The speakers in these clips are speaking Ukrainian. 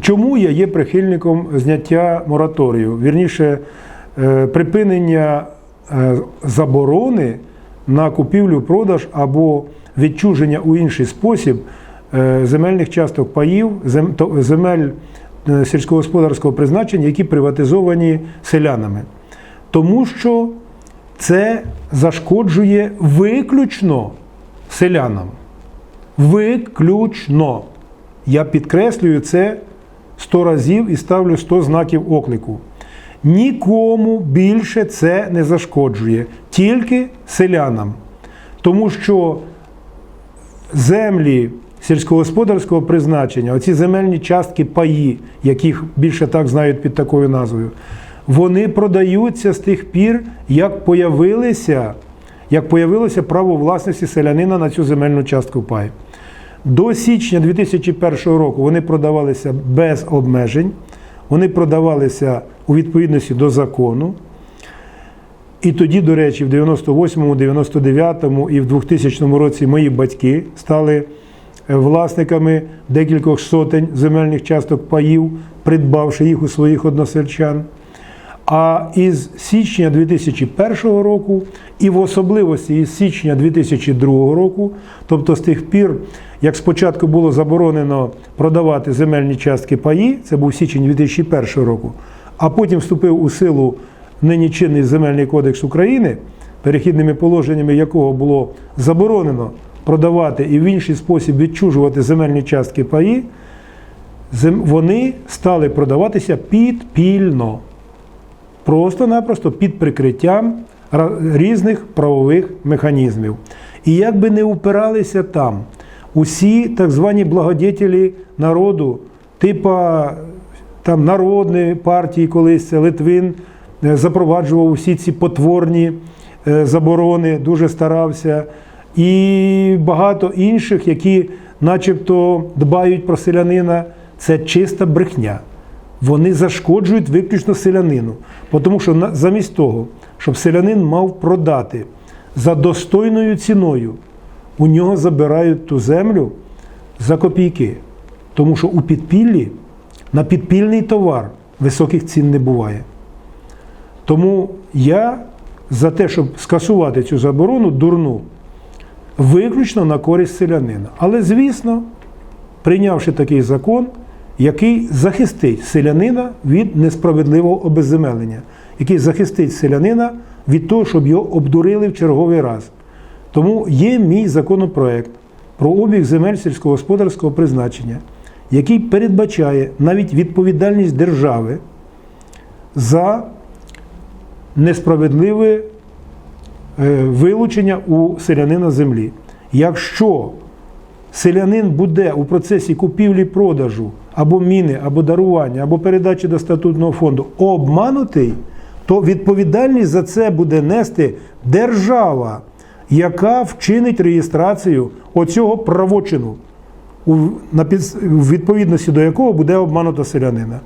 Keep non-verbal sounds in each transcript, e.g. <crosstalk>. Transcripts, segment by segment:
Чому я є прихильником зняття мораторію? Вірніше, е, припинення е, заборони на купівлю-продаж або відчуження у інший спосіб е, земельних часток паїв, земель сільськогосподарського призначення, які приватизовані селянами. Тому що це зашкоджує виключно селянам. Виключно. Я підкреслюю це 100 разів і ставлю 100 знаків оклику. Нікому більше це не зашкоджує, тільки селянам. Тому що землі сільськогосподарського призначення, оці земельні частки паї, яких більше так знають під такою назвою, вони продаються з тих пір, як появилися, як появилося право власності селянина на цю земельну частку пай. До січня 2001 року вони продавалися без обмежень, вони продавалися у відповідності до закону. І тоді, до речі, в 98-му, 99-му і в 2000 році мої батьки стали е, власниками декількох сотень земельних часток паїв, придбавши їх у своїх односельчан. А із січня 2001 року, і в особливості із січня 2002 року, тобто з тих пір, як спочатку було заборонено продавати земельні частки паї, це був січень 2001 року, а потім вступив у силу нині чинний земельний кодекс України, перехідними положеннями якого було заборонено продавати і в інший спосіб відчужувати земельні частки паї, вони стали продаватися підпільно просто-напросто під прикриттям різних правових механізмів. І як би не упиралися там усі так звані благодетелі народу, типа там народної партії, колись Литвин е, запроваджував усі ці потворні е, заборони, дуже старався. І багато інших, які начебто дбають про селянина, це чиста брехня вони зашкоджують виключно селянину. Тому що замість того, щоб селянин мав продати за достойною ціною, у нього забирають ту землю за копійки. Тому що у підпіллі на підпільний товар високих цін не буває. Тому я за те, щоб скасувати цю заборону дурну, виключно на користь селянина. Але, звісно, прийнявши такий закон, який захистить селянина від несправедливого обезземелення, який захистить селянина від того, щоб його обдурили в черговий раз. Тому є мій законопроект про обіг земель сільськогосподарського призначення, який передбачає навіть відповідальність держави за несправедливе е, вилучення у селянина землі. Якщо селянин буде у процесі купівлі-продажу або міни, або дарування, або передачі до статутного фонду обманутий, то відповідальність за це буде нести держава, яка вчинить реєстрацію оцього правочину, у, відповідності до якого буде обмануто селянина.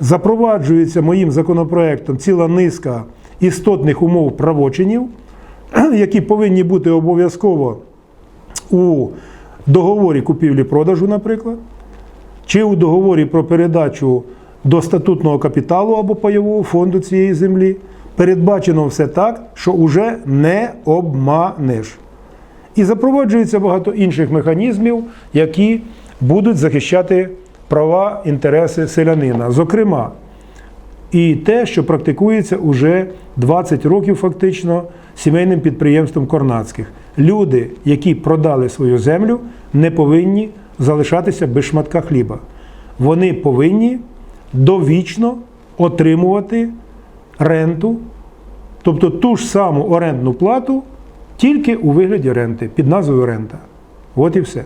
Запроваджується моїм законопроектом ціла низка істотних умов правочинів, <clears throat> які повинні бути обов'язково у договорі купівлі-продажу, наприклад, чи у договорі про передачу до статутного капіталу або пайового фонду цієї землі, передбачено все так, що уже не обманеш. І запроваджується багато інших механізмів, які будуть захищати права, інтереси селянина. Зокрема, і те, що практикується уже 20 років фактично сімейним підприємством Корнацьких. Люди, які продали свою землю, не повинні залишатися без шматка хліба. Вони повинні довічно отримувати ренту, тобто ту ж саму орендну плату, тільки у вигляді ренти під назвою рента. От і все.